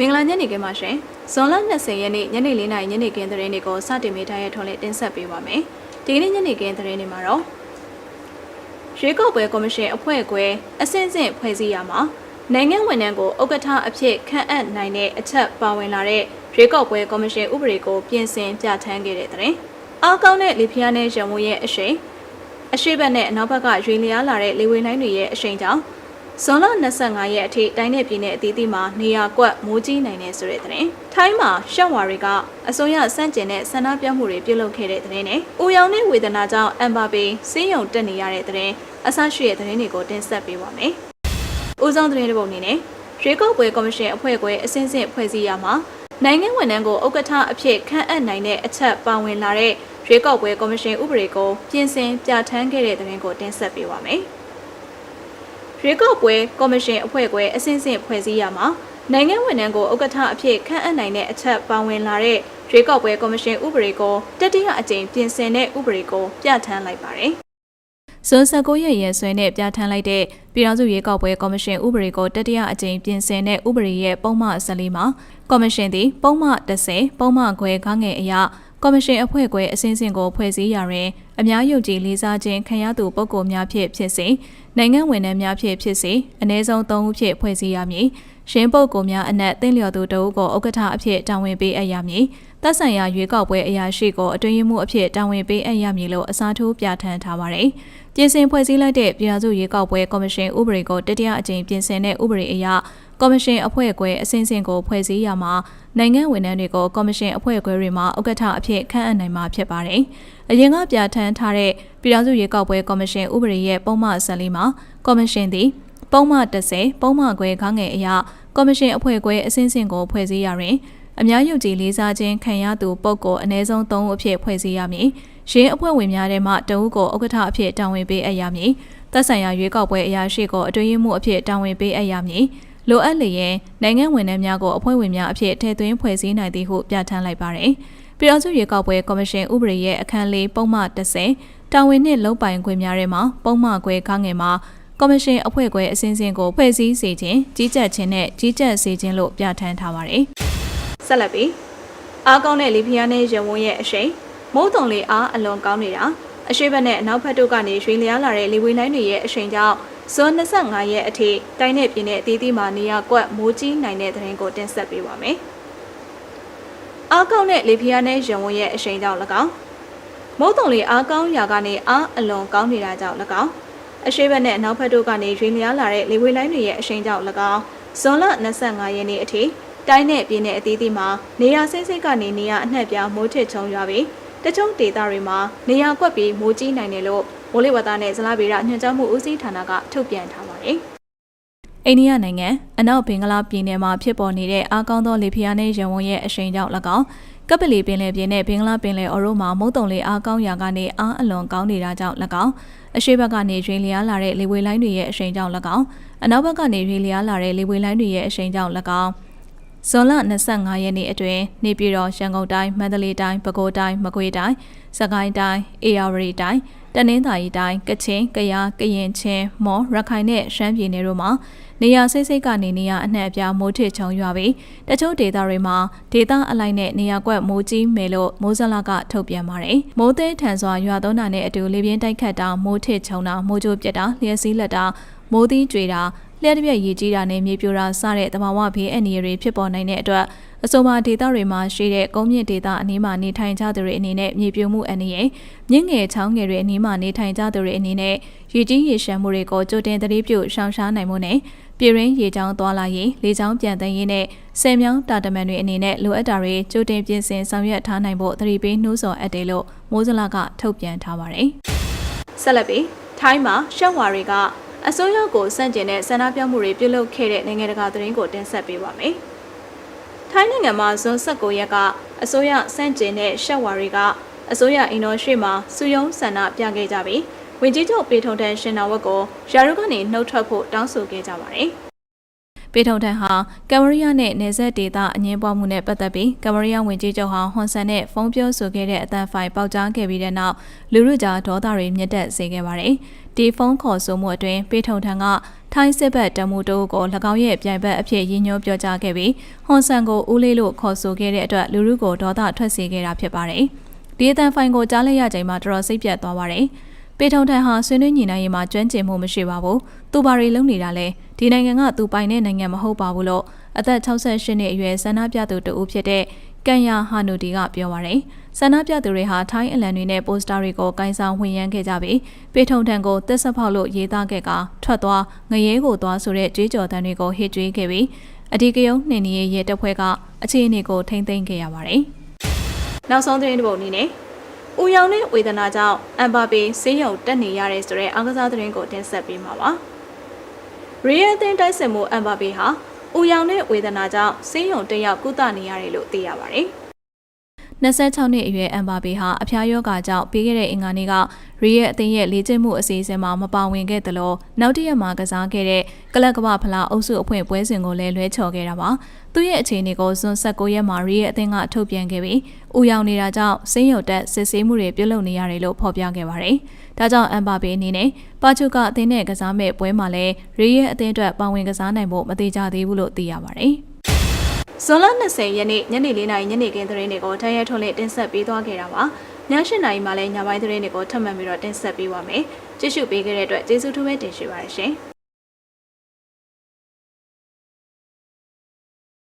မင်္ဂလာညနေခင်းပါရှင်ဇွန်လ20ရက်နေ့ညနေ4:00နာရီညနေခင်းသတင်းတွေကိုစတင်မိထားရထုံးလေးတင်ဆက်ပေးပါမယ်ဒီကနေ့ညနေခင်းသတင်းတွေမှာတော့ရွေးကောက်ပွဲကော်မရှင်အဖွဲ့ခွဲအစင်းစင်ဖွဲ့စည်းရမှာနိုင်ငံဝန်ထမ်းကိုဥက္ကဋ္ဌအဖြစ်ခန့်အပ်နိုင်တဲ့အချက်ပါဝင်လာတဲ့ရွေးကောက်ပွဲကော်မရှင်ဥပဒေကိုပြင်ဆင်ပြဋ္ဌာန်းခဲ့တဲ့တဲ့အားကောင်းတဲ့လီဖီယာနဲ့ရန်ဝရဲ့အရှိန်အရှိတ်ဘက်နဲ့အနောက်ဘက်ကရွေလျားလာတဲ့လေဝေလိုင်းတွေရဲ့အရှိန်ကြောင့် ဇွန်လ25ရက်အထိတိုင်းနယ်ပြည်နယ်အသီးသီးမှာနေရာကွက်မိုးကြီးနိုင်နေဆိုတဲ့တဲ့။ထိုင်းမှာရှက်ဝါတွေကအစိုးရစန့်ကျင်တဲ့ဆန္ဒပြမှုတွေပြုလုပ်ခဲ့တဲ့တဲ့နဲ့။ဦးရောင်နဲ့ဝေဒနာကြောင့်အမ်ဘာပေစေးရုံတက်နေရတဲ့တဲ့အဆရှိတဲ့တဲ့တွေကိုတင်ဆက်ပေးပါမယ်။ဦးဆောင်တဲ့တဲ့ပုံအနေနဲ့ရွေးကောက်ပွဲကော်မရှင်အဖွဲ့ခွဲအစင်းစင်ဖွဲ့စည်းရမှာနိုင်ငံဝန်ထမ်းကိုဥက္ကဋ္ဌအဖြစ်ခန့်အပ်နိုင်တဲ့အချက်ပါဝင်လာတဲ့ရွေးကောက်ပွဲကော်မရှင်ဥပဒေကိုပြင်ဆင်ပြဋ္ဌာန်းခဲ့တဲ့တဲ့ရင်ကိုတင်ဆက်ပေးပါမယ်။ ရွေးကောက်ပွဲကော်မရှင်အဖွဲ့ခွဲအစင်းစင်ဖွဲ့စည်းရမှာနိုင်ငံဝန်ထမ်းကိုဥက္ကဋ္ဌအဖြစ်ခန့်အပ်နိုင်တဲ့အချက်ပါဝင်လာတဲ့ရွေးကောက်ပွဲကော်မရှင်ဥပဒေကိုတတိယအကြိမ်ပြင်ဆင်တဲ့ဥပဒေကိုပြဋ္ဌာန်းလိုက်ပါတယ်။ဇွန်19ရက်ရက်စွဲနဲ့ပြဋ္ဌာန်းလိုက်တဲ့ပြည်ထောင်စုရွေးကောက်ပွဲကော်မရှင်ဥပဒေကိုတတိယအကြိမ်ပြင်ဆင်တဲ့ဥပဒေရဲ့ပုံမှန်14မှာကော်မရှင်သည်ပုံမှန်30ပုံမှန်ခွဲခန်းငယ်အရာ ကော်မရှင်အဖွဲ့ခွဲအစင်းစင်ကိုဖွဲ့စည်းရာတွင်အများယုံကြည်လေးစားခြင်းခံရသူပုဂ္ဂိုလ်များဖြင့်ဖြစ်စေနိုင်ငံဝန်ထမ်းများဖြင့်ဖြစ်စေအ ਨੇ ဆုံး၃ဦးဖြင့်ဖွဲ့စည်းရမည်ရှင်းပုဂ္ဂိုလ်များအနက်သင်လျော်သူတအုပ်ကိုဥက္ကဋ္ဌအဖြစ်တာဝန်ပေးအပ်ရမည်သက်ဆိုင်ရာရွေးကောက်ပွဲအရာရှိကိုအတွင်းရေးမှူးအဖြစ်တာဝန်ပေးအပ်ရမည်လို့အစားထိုးပြဋ္ဌာန်းထားပါတယ်ပြင်ဆင်ဖွဲ့စည်းလိုက်တဲ့ပြည်ထောင်စုရွေးကောက်ပွဲကော်မရှင်ဥပဒေကိုတတိယအကြိမ်ပြင်ဆင်တဲ့ဥပဒေအရ ကော်မရှင်အဖွဲ့အခွဲအစင်းစင်ကိုဖွဲ့စည်းရမှာနိုင်ငံဝန်ထမ်းတွေကိုကော်မရှင်အဖွဲ့အခွဲတွေမှာဥက္ကဋ္ဌအဖြစ်ခန့်အပ်နိုင်မှာဖြစ်ပါတယ်။အရင်ကပြဋ္ဌာန်းထားတဲ့ပြည်ထောင်စုရွေးကောက်ပွဲကော်မရှင်ဥပဒေရဲ့ပုံမှန်14မှာကော်မရှင်သည်ပုံမှန်30ပုံမှန်ခွဲခေါင်းငယ်အရကော်မရှင်အဖွဲ့အခွဲအစင်းစင်ကိုဖွဲ့စည်းရတွင်အများယုံကြည်လေးစားခြင်းခံရသူပုဂ္ဂိုလ်အ ਨੇ ဆုံး3ဦးအဖြစ်ဖွဲ့စည်းရမည်။ရင်းအဖွဲ့ဝင်များထဲမှတဦးကိုဥက္ကဋ္ဌအဖြစ်တာဝန်ပေးအပ်ရမည်။သက်ဆိုင်ရာရွေးကောက်ပွဲအရာရှိကိုအတွင်းရေးမှူးအဖြစ်တာဝန်ပေးအပ်ရမည်။ လိုအပ်လျင်နိုင်ငံဝန်ထမ်းများကိုအဖွဲ့ဝင်များအဖြစ်ထည့်သွင်းဖွဲ့စည်းနိုင်သည်ဟုပြဋ္ဌာန်းလိုက်ပါတယ်။ပြည်ထောင်စုရွေးကောက်ပွဲကော်မရှင်ဥပဒေရဲ့အခန်းလေးပုံမှန်30တာဝန်နှင့်လုံပိုင်ခွင့်များထဲမှာပုံမှန်ခွဲခန်းငယ်မှာကော်မရှင်အဖွဲ့ခွဲအစင်းစင်ကိုဖွဲ့စည်းစေခြင်းကြီးကြပ်ခြင်းနဲ့ကြီးကြပ်စေခြင်းလို့ပြဋ္ဌာန်းထားပါတယ်။ဆက်လက်ပြီးအားကောင်းတဲ့လီဖီယာနဲ့ရဝန်းရဲ့အရှိန်မိုးတုံလေးအားအလွန်ကောင်းနေတာအရှိတ်ဘက်နဲ့အနောက်ဘက်တို့ကနေရွှေလျားလာတဲ့လေဝေလိုင်းတွေရဲ့အရှိန်ကြောင့် ဇွန်25ရက်အထိတိုင်းနယ်ပြည်နယ်အသီးသီးမှာနေရာကွက်မိုးကြီးနိုင်တဲ့သတင်းကိုတင်ဆက်ပေးပါမယ်။အားကောင်းတဲ့လေဖီယာနဲ့ရဝန်းရဲ့အရှိန်ကြောင့်၎င်းမုတ်တုံလေးအားကောင်းရာကနေအားအလွန်ကောင်းနေတာကြောင့်၎င်းအရှိတ်ဘက်နဲ့အနောက်ဘက်တို့ကနေရွှေလျားလာတဲ့လေဝေလိုင်းတွေရဲ့အရှိန်ကြောင့်၎င်းဇွန်လ25ရက်နေ့အထိတိုင်းနယ်ပြည်နယ်အသီးသီးမှာနေရာစိမ့်စိမ့်ကနေနေရာအနှံ့ပြားမိုးထစ်ချုံရွာပြီးတချို့ဒေသတွေမှာနေရာကွက်ပြီးမိုးကြီးနိုင်တယ်လို့ မိုးလေဝသနဲ့ဇလားဗေဒညွှန်ကြားမှုဦးစီးဌာနကထုတ်ပြန်ထားပါတယ်။အိန္ဒိယနိုင်ငံအနောက်ဘင်္ဂလားပြည်နယ်မှာဖြစ်ပေါ်နေတဲ့အားကောင်းသောလေဖျားနဲ့ရဝန်းရဲ့အရှိန်ကြောင့်၎င်းကပလီပင်လယ်ပြင်နဲ့ဘင်္ဂလားပင်လယ်အော်ရိုမှာမုတ်တုံလေးအားကောင်းရာကနေအားအလွန်ကောင်းနေတာကြောင့်၎င်းအရှိဘက်ကနေရွေလျားလာတဲ့လေဝေလိုင်းတွေရဲ့အရှိန်ကြောင့်၎င်းအနောက်ဘက်ကနေရွေလျားလာတဲ့လေဝေလိုင်းတွေရဲ့အရှိန်ကြောင့်၎င်းဇွန်လ25ရက်နေ့အတွင်းနေပြည်တော်ရန်ကုန်တိုင်းမန္တလေးတိုင်းပဲခူးတိုင်းမကွေးတိုင်းစကိုင်းတိုင်းအေရဝတီတိုင်း တနင်္သာရီတိုင်းကချင်ကယားကရင်ချင်းမော်ရခိုင်နဲ့ရှမ်းပြည်နယ်တို့မှာနေရာစိတ်စိတ်ကနေနေရာအနှံ့အပြားမိုးထစ်ချုံရွာပြီးတချို့ဒေသတွေမှာဒေသအလိုက်နဲ့နေရာကွက်မိုးကြီးမယ်လို့မိုးစလာကထုတ်ပြန်ပါတယ်။မိုးသေးထန်စွာရွာသွန်းတာနဲ့အတူလေပြင်းတိုက်ခတ်တာမိုးထစ်ချုံတာမိုးကြိုးပြက်တာလျှက်စီးလက်တာမိုးသီးကြွေတာ လျှက်တစ်ပြက်ရေကြီးတာနဲ့မြေပြိုတာစတဲ့တဘာဝဘေးအန္တရာယ်တွေဖြစ်ပေါ်နိုင်တဲ့အတွက်အဆိုပါဒေသတွေမှာရှိတဲ့ကုန်းမြင့်ဒေသအနီးမှာနေထိုင်ကြသူတွေအနေနဲ့မြေပြိုမှုအန္တရာယ်မြင့်ငယ်ချောင်းငယ်တွေအနီးမှာနေထိုင်ကြသူတွေအနေနဲ့ရေကြီးရေရှမ်းမှုတွေကိုကြိုတင်သတိပြုရှောင်ရှားနိုင်မှုနဲ့ပြည်ရင်းရေချောင်းသွားလာရေးလေချောင်းပြန်သိမ်းရေးနဲ့ဆယ်မြောင်းတာတမန်တွေအနေနဲ့လိုအပ်တာတွေကြိုတင်ပြင်ဆင်ဆောင်ရွက်ထားနိုင်ဖို့သတိပေးနှိုးဆော်အပ်တယ်လို့မိုးစလာကထုတ်ပြန်ထားပါတယ်။ဆက်လက်ပြီးထိုင်းမှာရှက်ဝါတွေက အစိုးရကိုစန့်ကျင်တဲ့ဆန္ဒပြမှုတွေပြုလုပ်ခဲ့တဲ့နိုင်ငံတကာသတင်းကိုတင်ဆက်ပေးပါမယ်။ထိုင်းနိုင်ငံမှာဇွန်19ရက်ကအစိုးရစန့်ကျင်တဲ့ရှက်ဝါတွေကအစိုးရအင်ဒိုရှိမှာစုယုံဆန္ဒပြခဲ့ကြပြီးဝင်ကြီးချုပ်ပေထုံတန်ရှင်နာဝတ်ကိုရာရုကနေနှုတ်ထွက်ဖို့တောင်းဆိုခဲ့ကြပါတယ်။ ပေပေထုံထန်ဟာကမ်မရီးယားနဲ့နယ်စပ်ဒေသအငင်းပွားမှုနဲ့ပတ်သက်ပြီးကမ်မရီးယားဝန်ကြီးချုပ်ဟောင်းဟွန်ဆန်နဲ့ဖုန်းပြောဆိုခဲ့တဲ့အတန်ဖိုင်ပေါက်ကြားခဲ့ပြီးတဲ့နောက်လူလူကြားဒေါသတွေမြင့်တက်စေခဲ့ပါတယ်။ဒီဖုန်းခေါ်ဆိုမှုအတွင်းပေထုံထန်ကထိုင်းစစ်ဘက်တမူတိုးကို၎င်းရဲ့ပြိုင်ဘက်အဖြစ်ရည်ညွှန်းပြောကြားခဲ့ပြီးဟွန်ဆန်ကိုဦးလေးလို့ခေါ်ဆိုခဲ့တဲ့အတွက်လူလူကိုဒေါသထွက်စေခဲ့တာဖြစ်ပါတယ်။ဒီအတန်ဖိုင်ကိုကြားလိုက်ရချိန်မှာတော်တော်စိတ်ပြတ်သွားပါတယ်။ပေထုံထန်ဟာဆွေးနွေးညီနိုင်ရေးမှာကျွမ်းကျင်မှုမရှိပါဘူး။သူဘာတွေလုပ်နေတာလဲ။ ဒီနိုင်ငံကသူပိုင်တဲ့နိုင်ငံမဟုတ်ပါဘူးလို့အသက်68နှစ်အရွယ်ဆန္ဒပြသူတဦးဖြစ်တဲ့ကန်ယာဟာနူဒီကပြောပါရယ်ဆန္ဒပြသူတွေဟာထိုင်းအလံတွေနဲ့ပိုစတာတွေကိုကင်ဆောင်ဝင်ရမ်းခဲ့ကြပြီးပေထုံထန်ကိုတက်ဆက်ဖောက်လို့ရေးသားခဲ့ကထွက်သွားငရဲကိုသွားဆိုတဲ့ကြွေးကြော်တန်းတွေကိုဟစ်ကြွေးခဲ့ပြီးအဒီကယုံနှင်းနီရဲ့ရဲတပ်ဖွဲ့ကအခြေအနေကိုထိမ့်သိမ်းခဲ့ရပါတယ်။နောက်ဆုံးသတင်းတစ်ပုဒ်အနေနဲ့။ဦးရောင်နဲ့ဝေဒနာကြောင့်အမ်ဘာပေဆေးရုံတက်နေရတဲ့ဆိုတဲ့အားကစားသတင်းကိုတင်ဆက်ပေးမှာပါ။ ရီယယ်အသင်းတိုက်စစ်မှုအမ်ဘာပေဟာဦးရောင်နဲ့ဝေဒနာကြောင့်ဆေးရုံတက်ရောက်ကုသနေရတယ်လို့သိရပါတယ်။ 26နှစ်အရွယ်အမ်ဘာပေဟာအဖျားယောဂါကြောင့်ပြီးခဲ့တဲ့အင်္ဂါနေ့ကရီရဲ့အသင်းရဲ့လေ့ကျင့်မှုအစီအစဉ်မှာမပါဝင်ခဲ့သလိုနောက်တစ်ရက်မှာကစားခဲ့တဲ့ကလပ်ကမ္ဘာဖလားအုပ်စုအဖွင့်ပွဲစဉ်ကိုလည်းလွှဲချော်ခဲ့တာပါ။သူ့ရဲ့အခြေအနေကိုဇွန်19ရက်မှာရီရဲ့အသင်းကထုတ်ပြန်ခဲ့ပြီးဦးရောင်နေတာကြောင့်စင်းရုံတက်စစ်ဆေးမှုတွေပြုလုပ်နေရတယ်လို့ဖော်ပြခဲ့ပါတယ်။ဒါကြောင့်အမ်ဘာပေအနေနဲ့ပါချူကအသင်းနဲ့ကစားမဲ့ပွဲမှာလည်းရီရဲ့အသင်းအတွက်ပါဝင်ကစားနိုင်ဖို့မသေးကြသေးဘူးလို့သိရပါတယ်။ ဇွန်လ20ရက်နေ့ညနေ4:00နာရီညနေခင်းသတင်းတွေကိုထပ်ရထုံးလေးတင်ဆက်ပေးသွားခဲ့တာပါည7:00နာရီမှာလည်းညပိုင်းသတင်းတွေကိုထပ်မံပြီးတော့တင်ဆက်ပေးပါမယ်ကြည့်ရှုပေးခဲ့တဲ့အတွက်ကျေးဇူးထူးပဲတင်ရှိပါရရှင်